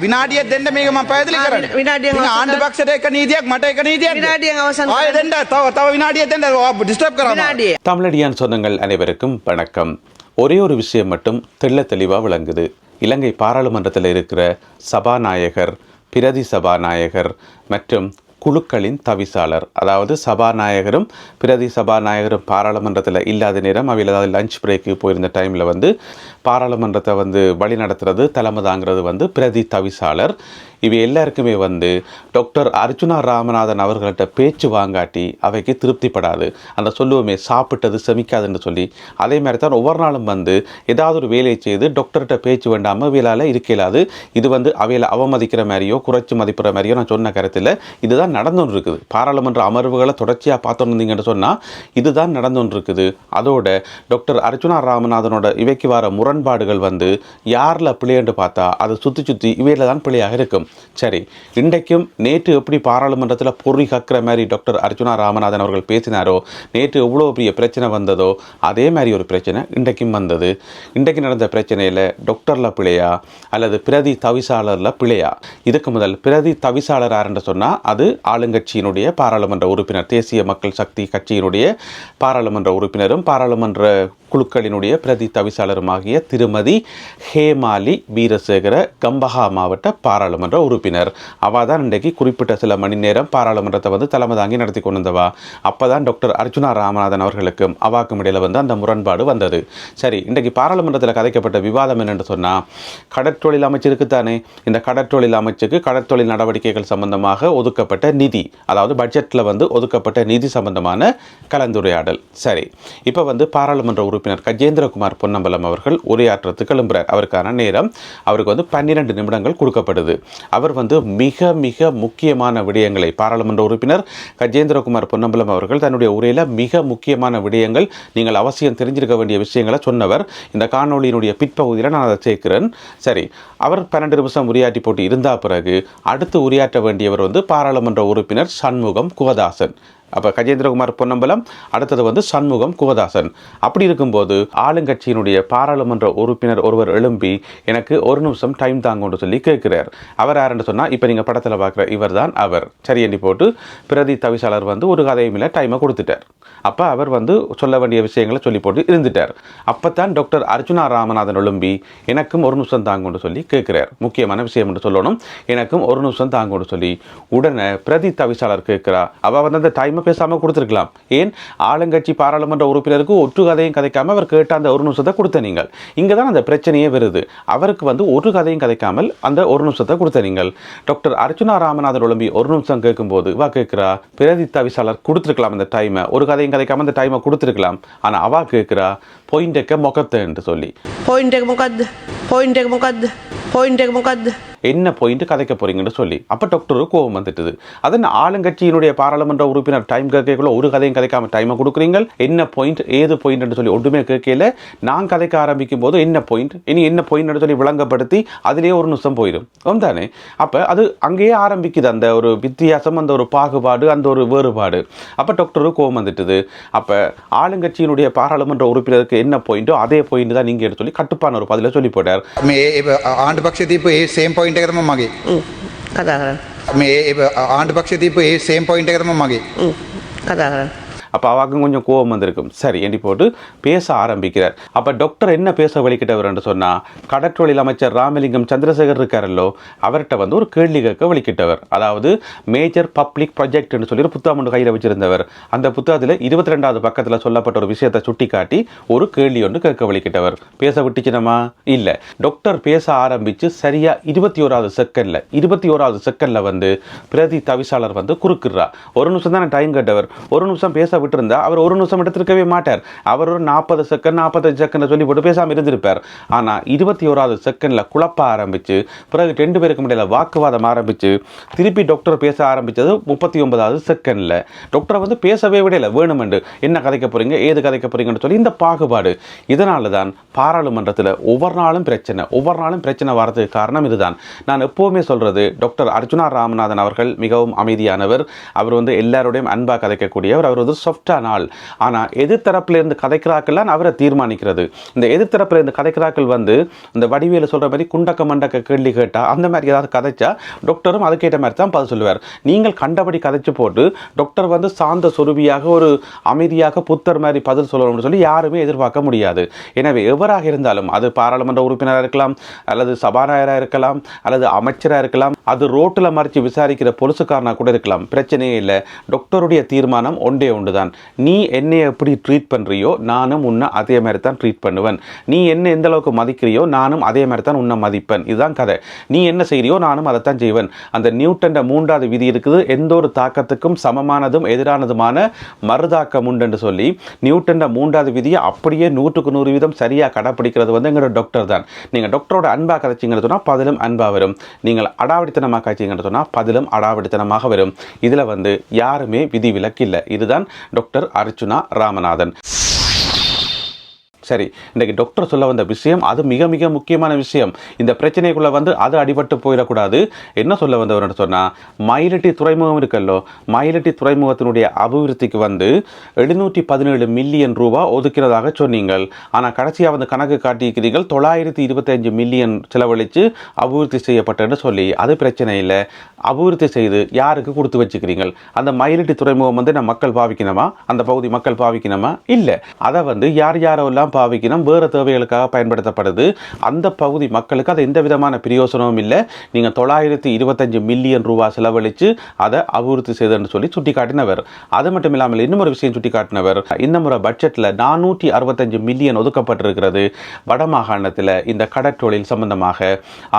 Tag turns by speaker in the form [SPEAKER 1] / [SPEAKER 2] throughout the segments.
[SPEAKER 1] විනාඩියක් දෙන්න මේක මම පැහැදිලි
[SPEAKER 2] ආ,
[SPEAKER 1] කරන්නේ.
[SPEAKER 2] විනාඩියක්
[SPEAKER 1] ඉතින්
[SPEAKER 2] අවසන්
[SPEAKER 1] ආණ්ඩු
[SPEAKER 2] කරන්න.
[SPEAKER 1] පක්ෂයට එක නීතියක් මට එක නීතියක්.
[SPEAKER 2] විනාඩියක් අවසන්
[SPEAKER 1] ආයෙ
[SPEAKER 2] කරන්න.
[SPEAKER 1] දෙන්න තව තව විනාඩියක් දෙන්න ඩිස්ටර්බ් කරනවා.
[SPEAKER 2] வினாடியே
[SPEAKER 3] தமிழடியான் சொந்தங்கள் அனைவருக்கும் வணக்கம் ஒரே ஒரு விஷயம் மட்டும் தெள்ள தெளிவாக விளங்குது இலங்கை பாராளுமன்றத்தில் இருக்கிற சபாநாயகர் பிரதி சபாநாயகர் மற்றும் குழுக்களின் தவிசாளர். அதாவது சபாநாயகரும் பிரதி சபாநாயகரும் பாராளுமன்றத்தில் இல்லாத நேரம் அவையில் ஏதாவது லஞ்ச் பிரேக்கு போயிருந்த டைமில் வந்து பாராளுமன்றத்தை வந்து வழி நடத்துறது தலைமை தாங்கிறது வந்து பிரதி தவிசாளர். இவை எல்லாருக்குமே வந்து டாக்டர் அர்ஜுனா ராமநாதன் அவர்கள்ட்ட பேச்சு வாங்காட்டி அவைக்கு திருப்திப்படாது. அந்த சொல்லுவோமே சாப்பிட்டது செமிக்காதுன்னு சொல்லி. அதே மாதிரி தான் ஒவ்வொரு நாளும் வந்து ஏதாவது ஒரு வேலையை செய்து டாக்டர்கிட்ட பேச்சு வேண்டாமல் அவையிலால் இருக்க இயலாது இது வந்து அவையில் அவமதிக்கிற மாதிரியோ குறைச்சி மதிப்பிற மாதிரியோ நான் சொன்ன கருத்தில் இதுதான் நடந்துன்னு இருக்குது பாராளுமன்ற அமர்வுகளை தொடர்ச்சியாக பார்த்தோன்னு இருந்தீங்கன்னு சொன்னால் இதுதான் நடந்துன்னு இருக்குது அதோட டாக்டர் அர்ஜுனா ராமநாதனோட இவைக்கு வர முரண்பாடுகள் வந்து யாரில் பிள்ளைன்னு பார்த்தா அது சுற்றி சுற்றி இவையில் தான் பிள்ளையாக இருக்கும். சரி இன்றைக்கும் நேற்று எப்படி பாராளுமன்றத்தில் பொறி கக்கிற மாதிரி டாக்டர் அர்ஜுனா ராமநாதன் அவர்கள் பேசினாரோ நேற்று எவ்வளோ பெரிய பிரச்சனை வந்ததோ அதே மாதிரி ஒரு பிரச்சனை இன்றைக்கும் வந்தது. இன்றைக்கு நடந்த பிரச்சனையில் டாக்டரில் பிழையா அல்லது பிரதி தவிசாளரில் பிழையா? இதுக்கு முதல் பிரதி தவிசாளர் யாருன்னு சொன்னால் அது ஆளுங்கட்சியினுடைய பாராளுமன்ற உறுப்பினர் தேசிய மக்கள் சக்தி கட்சியினுடைய பாராளுமன்ற உறுப்பினரும் பாராளுமன்ற குழுக்களினுடைய பிரதி தவிசாளருமாகிய திருமதி ஹேமாலி வீரசேகர கம்பஹா மாவட்ட பாராளுமன்ற உறுப்பினர். அவள் தான் இன்றைக்கு குறிப்பிட்ட சில மணி நேரம் பாராளுமன்றத்தை வந்து தலைமை தாங்கி நடத்தி கொண்டு வந்தவா அப்போ தான் டாக்டர் அர்ஜுனா ராமநாதன் அவர்களுக்கும் அவாக்கும் இடையில் வந்து அந்த முரண்பாடு வந்தது. சரி இன்றைக்கு பாராளுமன்றத்தில் கதைக்கப்பட்ட விவாதம் என்னென்று சொன்னால் கடற்தொழில் அமைச்சருக்கு தானே இந்த கடற்தொழில் அமைச்சுக்கு கடற்தொழில் நடவடிக்கைகள் சம்பந்தமாக ஒதுக்கப்பட்ட நிதி அதாவது பட்ஜெட்டில் வந்து ஒதுக்கப்பட்ட நிதி சம்பந்தமான கலந்துரையாடல். சரி இப்போ வந்து பாராளுமன்ற உறுப்பினர் கஜேந்திரகுமார் பொன்னம்பலம் அவர்கள் உரையாற்றத்துக்கு கிளம்புறார். அவருக்கான நேரம் அவருக்கு வந்து பன்னிரெண்டு நிமிடங்கள் கொடுக்கப்படுது. அவர் வந்து மிக மிக முக்கியமான விடயங்களை பாராளுமன்ற உறுப்பினர் கஜேந்திரகுமார் பொன்னம்பலம் அவர்கள் தன்னுடைய உரையில் மிக முக்கியமான விடயங்கள் நீங்கள் அவசியம் தெரிஞ்சிருக்க வேண்டிய விஷயங்களை சொன்னவர். இந்த காணொளியினுடைய பிற்பகுதியில் நான் அதை சேர்க்கிறேன். சரி அவர் பன்னெண்டு நிமிஷம் உரையாற்றி போட்டு இருந்தா பிறகு அடுத்து உரையாற்ற வேண்டியவர் வந்து பாராளுமன்ற உறுப்பினர் சண்முகம் குவதாசன். அப்போ கஜேந்திரகுமார் பொன்னம்பலம் அடுத்தது வந்து சண்முகம் குகதாசன் அப்படி இருக்கும்போது ஆளுங்கட்சியினுடைய பாராளுமன்ற உறுப்பினர் ஒருவர் எழும்பி எனக்கு ஒரு நிமிஷம் டைம் தாங்கன்னு சொல்லி கேட்கிறார். அவர் யாருன்னு சொன்னால் இப்போ நீங்கள் படத்தில் பார்க்குற இவர் தான் அவர். சரி எண்ணி போட்டு பிரதி தவிசாளர் வந்து ஒரு கதையும் இல்லை டைமை கொடுத்துட்டார். அப்போ அவர் வந்து சொல்ல வேண்டிய விஷயங்களை சொல்லி போட்டு இருந்துட்டார். அப்போ தான் டாக்டர் அர்ஜுனா ராமநாதன் எழும்பி எனக்கும் ஒரு நிமிஷம் தாங்கன்னு சொல்லி கேட்கிறார். முக்கியமான விஷயம் என்று சொல்லணும். எனக்கும் ஒரு நிமிஷம் தாங்கன்னு சொல்லி உடனே பிரதி தவிசாளர் கேட்கிறா அவள் வந்து அந்த டைமை பேசாமல் கொடுத்துருக்கலாம். ஏன்? ஆளுங்கட்சி பாராளுமன்ற உறுப்பினருக்கு ஒற்று கதையும் கதைக்காமல் அவர் கேட்ட அந்த ஒரு நிமிஷத்தை கொடுத்த நீங்கள். இங்கே தான் அந்த பிரச்சனையே வருது. அவருக்கு வந்து ஒரு கதையும் கதைக்காமல் அந்த ஒரு நிமிஷத்தை கொடுத்த நீங்கள். டாக்டர் அர்ச்சுனா ராமநாதன் ஒழும்பி ஒரு நிமிஷம் கேட்கும்போது வா கேட்குறா பிரதி தவிசாளர் கொடுத்துருக்கலாம் அந்த டைமை ஒரு கதையும் கதைக்காமல் அந்த டைமை கொடுத்துருக்கலாம். ஆனால் அவா கேட்குறா பொயிண்டக்க மொக்கத்தை என்று சொல்லி.
[SPEAKER 2] பொயிண்டக்க மொக்கத்து பொயிண்டக்க மொக்கத்து. பாயிண்ட் முக்காது
[SPEAKER 3] என்ன பாயிண்ட் கதைக்க போறீங்கன்னு சொல்லி அப்போ டாக்டருக்கு கோபம் வந்துட்டுது அதன் ஆளுங்கட்சியினுடைய பாராளுமன்ற உறுப்பினர் டைம் கேட்கக்குள்ள ஒரு கதையும் கதைக்காம டைமை கொடுக்குறீங்க என்ன பாயிண்ட் ஏது பாயிண்ட்னு சொல்லி ஒன்றுமே கேட்கல நான் கதைக்க ஆரம்பிக்கும் போது என்ன பாயிண்ட் இனி என்ன பாயிண்ட்னு சொல்லி விளங்கப்படுத்தி அதிலே ஒரு நிமிஷம் போயிடும் தானே அப்போ அது அங்கேயே ஆரம்பிக்குது அந்த ஒரு வித்தியாசம் அந்த ஒரு பாகுபாடு அந்த ஒரு வேறுபாடு அப்போ டாக்டருக்கு கோபம் வந்துட்டுது அப்போ ஆளுங்கட்சியினுடைய பாராளுமன்ற உறுப்பினருக்கு என்ன பாயிண்ட்டோ அதே பாயிண்ட் தான் நீங்கள் சொல்லி கட்டுப்பான ஒரு பதில சொல்லி போட்டார்
[SPEAKER 1] ආණ්ඩු පක්ෂ දීපු ඒ සේම් පොයින්ට් එක තමයි මගේ.
[SPEAKER 2] උම්, කතා කරන්න
[SPEAKER 1] මේ ආණ්ඩු පක්ෂ දීපු ඒ සේම් පොයින්ට් එක තමයි මගේ.
[SPEAKER 2] උම්, කතා කරන්න
[SPEAKER 3] அப்போ அவாக்கும் கொஞ்சம் கோபம் வந்திருக்கும். சரி என்று போட்டு பேச ஆரம்பிக்கிறார். அப்போ டாக்டர் என்ன பேச வலிக்கிட்டவர்னு சொன்னால் கடற்றொழில் அமைச்சர் ராமலிங்கம் சந்திரசேகர் இருக்காரல்லோ அவர்கிட்ட வந்து ஒரு கேள்வி கேட்க வலிக்கிட்டவர். அதாவது மேஜர் பப்ளிக் ப்ராஜெக்ட்னு சொல்லி ஒரு புத்தகம் ஒன்று கையில் வச்சிருந்தவர். அந்த புத்தகத்தில் இருபத்தி ரெண்டாவது பக்கத்தில் சொல்லப்பட்ட ஒரு விஷயத்தை சுட்டிக்காட்டி ஒரு கேள்வி ஒன்று கேட்க வலிக்கிட்டவர். பேச விட்டுச்சினமா? இல்லை. டாக்டர் பேச ஆரம்பித்து சரியாக இருபத்தி ஓராவது செகண்டில் இருபத்தி ஓராவது செகண்டில் வந்து பிரதி தவிசாளர் வந்து குறுக்குறா ஒரு நிமிஷம் தான் டைம் கேட்டவர். ஒரு நிமிஷம் பேச விட்டுருந்தா அவர் ஒரு நிமிஷம் எடுத்திருக்கவே மாட்டார். அவர் ஒரு நாற்பது செகண்ட் நாற்பத்தஞ்சு செகண்ட் சொல்லி போட்டு பேசாமல் இருந்திருப்பார். ஆனால் இருபத்தி ஓராவது செகண்டில் குழப்ப ஆரம்பித்து பிறகு ரெண்டு பேருக்கு இடையில வாக்குவாதம் ஆரம்பித்து திருப்பி டாக்டர் பேச ஆரம்பித்தது முப்பத்தி ஒன்பதாவது செகண்டில் டாக்டரை வந்து பேசவே விடல. வேணுமெண்டு என்ன கதைக்க போறீங்க? ஏது கதைக்க போறீங்கன்னு சொல்லி இந்த பாகுபாடு. இதனால தான் பாராளுமன்றத்தில் ஒவ்வொரு நாளும் பிரச்சனை ஒவ்வொரு நாளும் பிரச்சனை வரதுக்கு காரணம் இதுதான். நான் எப்போவுமே சொல்கிறது டாக்டர் அர்ஜுனா ராமநாதன் அவர்கள் மிகவும் அமைதியானவர். அவர் வந்து எல்லாரோடையும் அன்பாக கதைக்கக்கூடியவர். அவர் வந்து சாஃப்டான ஆள் ஆனால் எதிர்த்தரப்புல கதைக்கிறாக்கள்லாம் அவரை தீர்மானிக்கிறது. இந்த எதிர்த்தரப்புலேருந்து கதைக்கிறாக்கள் வந்து இந்த வடிவேலு சொல்கிற மாதிரி குண்டக்க மண்டக்க கேள்வி கேட்டால் அந்த மாதிரி ஏதாவது கதைச்சா டாக்டரும் அதுக்கேற்ற மாதிரி தான் பதில் சொல்லுவார். நீங்கள் கண்டபடி கதைச்சு போட்டு டாக்டர் வந்து சாந்த சொருபியாக ஒரு அமைதியாக புத்தர் மாதிரி பதில் சொல்லணும்னு சொல்லி யாருமே எதிர்பார்க்க முடியாது. எனவே எவராக இருந்தாலும் அது பாராளுமன்ற உறுப்பினராக இருக்கலாம் அல்லது சபாநாயகராக இருக்கலாம் அல்லது அமைச்சராக இருக்கலாம் அது ரோட்டில் மறைச்சு விசாரிக்கிற பொலிசுக்காரனாக கூட இருக்கலாம். பிரச்சனையே இல்லை. டாக்டருடைய தீர்மானம் ஒன்றே ஒன்று தான் நீ என்னை எப்படி ட்ரீட் பண்ணுறியோ நானும் உன்னை அதே மாதிரி தான் ட்ரீட் பண்ணுவேன். நீ என்ன எந்த அளவுக்கு மதிக்கிறியோ நானும் அதே மாதிரி தான் உன்னை மதிப்பேன். இதுதான் கதை. நீ என்ன செய்கிறியோ நானும் அதை தான் செய்வேன். அந்த நியூட்டன் மூன்றாவது விதி இருக்குது. எந்த ஒரு தாக்கத்துக்கும் சமமானதும் எதிரானதுமான மறுதாக்கம் உண்டுன்னு சொல்லி நியூட்டன் மூன்றாவது விதியை அப்படியே நூற்றுக்கு நூறு வீதம் சரியாக கடைப்பிடிக்கிறது வந்து எங்களோட டாக்டர் தான். நீங்கள் டாக்டரோட அன்பாக கதைச்சிங்கன்னு சொன்னால் பதிலும் அன்பாக வரும். நீங்கள் அடாவடித்தனமாக காய்ச்சிங்கன்னு சொன்னால் பதிலும் அடாவடித்தனமாக வரும். இதில் வந்து யாருமே விதி விலக்கில்லை இதுதான் டாக்டர் அர்ச்சுனா ராமநாதன். சரி இன்றைக்கு டாக்டர் சொல்ல வந்த விஷயம் அது மிக மிக முக்கியமான விஷயம். இந்த பிரச்சனைக்குள்ளே வந்து அது அடிபட்டு போயிடக்கூடாது. என்ன சொல்ல வந்தவர் சொன்னால் மயிலட்டி துறைமுகம் இருக்கல்லோ மயிலட்டி துறைமுகத்தினுடைய அபிவிருத்திக்கு வந்து எழுநூற்றி பதினேழு மில்லியன் ரூபா ஒதுக்கிறதாக சொன்னீங்கள். ஆனால் கடைசியாக வந்து கணக்கு காட்டியிருக்கிறீர்கள் தொள்ளாயிரத்தி இருபத்தஞ்சு மில்லியன் செலவழித்து அபிவிருத்தி செய்யப்பட்டன்னு சொல்லி. அது பிரச்சனை இல்லை. அபிவிருத்தி செய்து யாருக்கு கொடுத்து வச்சுக்கிறீங்கள் அந்த மயிலட்டி துறைமுகம் வந்து நம்ம மக்கள் பாவிக்கணுமா? அந்த பகுதி மக்கள் பாவிக்கணுமா? இல்லை. அதை வந்து யார் யாரெல்லாம் பாவிக்கணும் வேறு தேவைகளுக்காக பயன்படுத்தப்படுது. அந்த பகுதி மக்களுக்கு அது எந்த விதமான பிரயோசனமும் இல்லை. நீங்கள் தொள்ளாயிரத்தி இருபத்தஞ்சு மில்லியன் ரூபா செலவழித்து அதை அபிவிருத்தி செய்தன்னு சொல்லி சுட்டி காட்டினவர் அது மட்டும் இல்லாமல் இன்னும் ஒரு விஷயம் சுட்டி காட்டினவர் இந்த முறை பட்ஜெட்டில் நானூற்றி அறுபத்தஞ்சு மில்லியன் ஒதுக்கப்பட்டிருக்கிறது. வடமாகாணத்தில் இந்த கடற்றொழில் சம்பந்தமாக.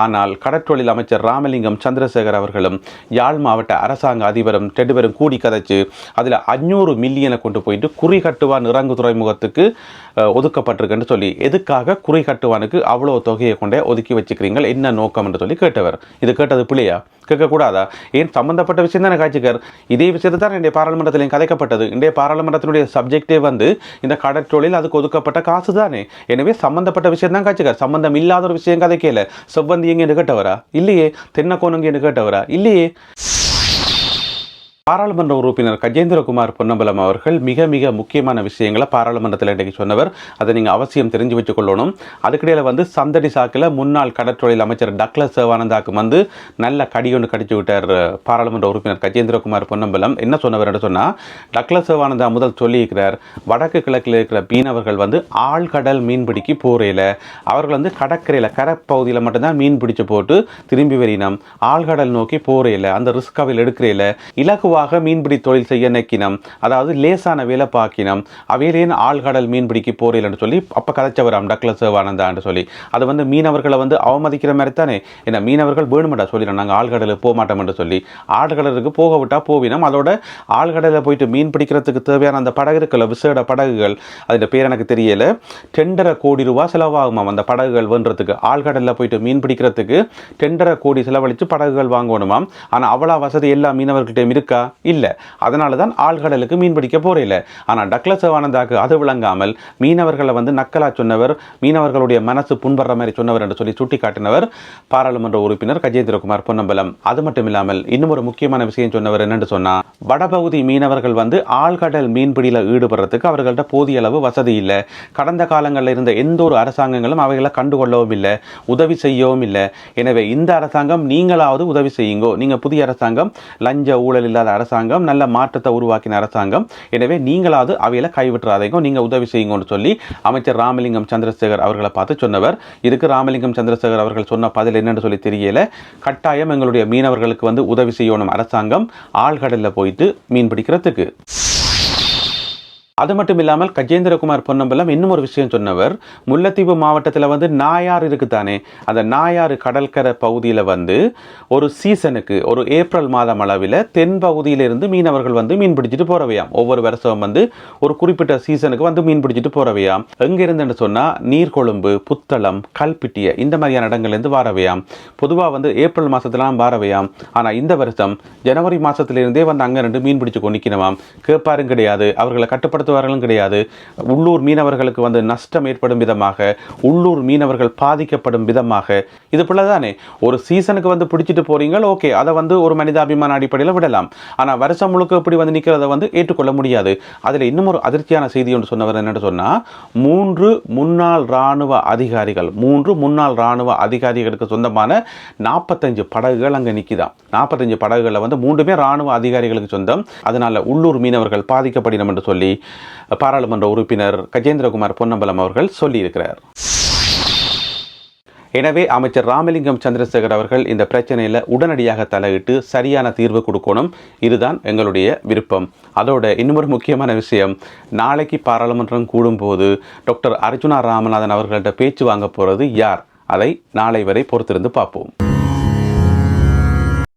[SPEAKER 3] ஆனால் கடற்றொழில் அமைச்சர் ராமலிங்கம் சந்திரசேகர் அவர்களும் யாழ் மாவட்ட அரசாங்க அதிபரும் ரெண்டு பேரும் கூடி கதைச்சு அதில் அஞ்சூறு மில்லியனை கொண்டு போயிட்டு குறி கட்டுவான் இறங்கு துறைமுகத்துக்கு ஒதுக்கப்பட்டிருக்குன்னு சொல்லி எதுக்காக குறை கட்டுவானுக்கு அவ்வளோ தொகையை கொண்டே ஒதுக்கி வச்சுக்கிறீங்க என்ன நோக்கம் என்று சொல்லி கேட்டவர். இது கேட்டது பிள்ளையா? கேட்கக்கூடாதா? ஏன் சம்பந்தப்பட்ட விஷயம் தானே காய்ச்சிக்கார்? இதே விஷயத்தை தான் இன்றைய பாராளுமன்றத்திலையும் கதைக்கப்பட்டது. இன்றைய பாராளுமன்றத்தினுடைய சப்ஜெக்டே வந்து இந்த கடற்றொழில் அதுக்கு ஒதுக்கப்பட்ட காசு தானே எனவே சம்பந்தப்பட்ட விஷயம் தான் காய்ச்சிக்கார். சம்பந்தம் இல்லாத ஒரு விஷயம் கதைக்கல. செவ்வந்தி எங்கே கேட்டவரா? இல்லையே. தென்னக்கோனுங்க கேட்டவரா? இல்லையே. பாராளுமன்ற உறுப்பினர் கஜேந்திரகுமார் பொன்னம்பலம் அவர்கள் மிக மிக முக்கியமான விஷயங்களை பாராளுமன்றத்தில் இன்றைக்கு சொன்னவர். அதை நீங்கள் அவசியம் தெரிஞ்சு வச்சுக்கொள்ளணும். அதுக்கிடையில் வந்து சந்தடி சாக்கில் முன்னாள் கடற்றொழில் அமைச்சர் டக்ளஸ் சேவானந்தாக்கு வந்து நல்ல கடியொன்று கடிச்சு விட்டார் பாராளுமன்ற உறுப்பினர் கஜேந்திரகுமார் பொன்னம்பலம். என்ன சொன்னவர் சொன்னால் டக்ளஸ் சேவானந்தா முதல் சொல்லியிருக்கிறார் வடக்கு கிழக்கில் இருக்கிற மீனவர்கள் வந்து ஆழ்கடல் மீன்பிடிக்கு போறையில் அவர்கள் வந்து கடற்கரையில் கரைப்பகுதியில் மட்டும்தான் மீன் பிடிச்சு போட்டு திரும்பி வரினம். ஆழ்கடல் நோக்கி போறையில் அந்த ரிஸ்க் அவையில் எடுக்கிறையில் இலகுவாக மீன்பிடி தொழில் செய்ய நெக்கினம் அதாவது லேசான வேலை பாக்கினம் அவையிலேன் ஆழ்கடல் மீன்பிடிக்கு போறையில்னு சொல்லி அப்போ கதைச்சவராம் டக்ளஸ் சிவானந்தான்னு சொல்லி. அது வந்து மீனவர்களை வந்து அவமதிக்கிற மாதிரி தானே? ஏன்னா மீனவர்கள் வேணுமெண்டா சொல்லிடுறோம் நாங்கள் ஆழ்கடலுக்கு போக மாட்டோம்னு சொல்லி. ஆழ்கடலுக்கு போக விட்டால் போவினோம். அதோட ஆழ்கடலில் போயிட்டு மீன் பிடிக்கிறதுக்கு தேவையான அந்த படகு இருக்குல்ல விசேட படகுகள் அதோட பேர் எனக்கு தெரியல. டெண்டரை கோடி ரூபா செலவாகுமாம் அந்த படகுகள் வேண்டுறதுக்கு ஆழ்கடலில் போயிட்டு மீன் பிடிக்கிறதுக்கு டெண்டரை கோடி செலவழித்து படகுகள் வாங்கணுமாம். ஆனால் அவ்வளோ வசதி எல்லா மீனவர்கிட்டையும் இருக்கா? இல்லை. அதனால தான் ஆழ்கடலுக்கு மீன் பிடிக்க போறதில்ல ஆனால் டக்ளஸ் சிவானந்தாக்கு அது விளங்காமல் மீனவர்களை வந்து நக்கலா சொன்னவர் மீனவர்களுடைய மனசு புண்படுற மாதிரி சொன்னவர் என்று சொல்லி சுட்டி காட்டினவர் பாராளுமன்ற உறுப்பினர் கஜேந்திரகுமார் பொன்னம்பலம். அது மட்டும் இல்லாமல் இன்னும் ஒரு முக்கியமான விஷயம் சொன்னவர் என்னென்று சொன்னா வடபகுதி மீனவர்கள் வந்து ஆழ்கடல் மீன்பிடியில் ஈடுபடுறதுக்கு அவர்கள்ட்ட போதிய அளவு வசதி இல்லை. கடந்த காலங்களில் இருந்த எந்த ஒரு அரசாங்கங்களும் அவைகளை கண்டுகொள்ளவும் இல்லை. உதவி செய்யவும் இல்லை. எனவே இந்த அரசாங்கம் நீங்களாவது உதவி செய்யுங்கோ. நீங்கள் புதிய அரசாங்கம் லஞ்ச ஊழல் இல்லாத அரசாங்கம் நல்ல மாற்றத்தை உருவாக்கின அரசாங்கம். எனவே நீங்களாவது அவையில கைவிட்டுறாதீங்க. நீங்கள் உதவி செய்யுங்கன்னு சொல்லி அமைச்சர் ராமலிங்கம் சந்திரசேகர் அவர்களை பார்த்து சொன்னவர். இதுக்கு ராமலிங்கம் சந்திரசேகர் அவர்கள் சொன்ன பதில் என்னன்னு சொல்லி தெரியல. கட்டாயம் எங்களுடைய மீனவர்களுக்கு வந்து உதவி செய்யணும். அரசாங்கம் ஆழ்கடலில் போய் வைத்து மீன் பிடிக்கிறதுக்கு. அது மட்டும் இல்லாமல் கஜேந்திரகுமார் பொன்னம்பலம் இன்னும் ஒரு விஷயம் சொன்னவர். முல்லைத்தீவு மாவட்டத்தில் வந்து நாயாறு இருக்குதானே? அந்த நாயாறு கடற்கரை பகுதியில் வந்து ஒரு சீசனுக்கு ஒரு ஏப்ரல் மாதம் அளவில் தென் பகுதியிலிருந்து மீனவர்கள் வந்து மீன் பிடிச்சிட்டு போறவையாம். ஒவ்வொரு வருஷம் வந்து ஒரு குறிப்பிட்ட சீசனுக்கு வந்து மீன் பிடிச்சிட்டு போறவையாம். எங்கிருந்துன்னு சொன்னால் நீர்கொழும்பு புத்தளம் கல்பிட்டிய இந்த மாதிரியான இடங்கள்லேருந்து வாரவையாம். பொதுவாக வந்து ஏப்ரல் மாதத்துலாம் வாரவையாம். ஆனால் இந்த வருஷம் ஜனவரி மாதத்துலேருந்தே வந்து அங்கே ரெண்டு மீன் பிடிச்சு கொண்டு நிற்கணுமாம் கேட்பாரும் கிடையாது. அவர்களை கட்டுப்படுத்த நஷ்டப்படுத்துவார்களும் கிடையாது. உள்ளூர் மீனவர்களுக்கு வந்து நஷ்டம் ஏற்படும் விதமாக உள்ளூர் மீனவர்கள் பாதிக்கப்படும் விதமாக. இது போல தானே ஒரு சீசனுக்கு வந்து பிடிச்சிட்டு போகிறீங்க ஓகே அதை வந்து ஒரு மனிதாபிமான அடிப்படையில் விடலாம். ஆனால் வருஷம் முழுக்க இப்படி வந்து நிற்கிறத வந்து ஏற்றுக்கொள்ள முடியாது. அதில் இன்னும் ஒரு அதிர்ச்சியான செய்தி ஒன்று சொன்னவர் என்னென்னு சொன்னால் மூன்று முன்னாள் இராணுவ அதிகாரிகள் மூன்று முன்னாள் இராணுவ அதிகாரிகளுக்கு சொந்தமான நாற்பத்தஞ்சு படகுகள் அங்கே நிற்கிதான் நாற்பத்தஞ்சு படகுகளில் வந்து மூன்றுமே இராணுவ அதிகாரிகளுக்கு சொந்தம். அதனால் உள்ளூர் மீனவர்கள் பாதிக்கப்படினம் என்று சொல்லி பாராளுமன்ற உறுப்பினர் கஜேந்திரகுமார் பொன்னம்பலம் அவர்கள் சொல்லியிருக்கிறார். எனவே அமைச்சர் ராமலிங்கம் சந்திரசேகர் அவர்கள் இந்த பிரச்சனையில் உடனடியாக தலையிட்டு சரியான தீர்வு கொடுக்கணும். இதுதான் எங்களுடைய விருப்பம். அதோட இன்னொரு முக்கியமான விஷயம் நாளைக்கு பாராளுமன்றம் கூடும்போது டாக்டர் அர்ஜுனா ராமநாதன் அவர்கள்ட்ட பேச்சு வாங்க போகிறது யார்? அதை நாளை வரை பொறுத்திருந்து பார்ப்போம்.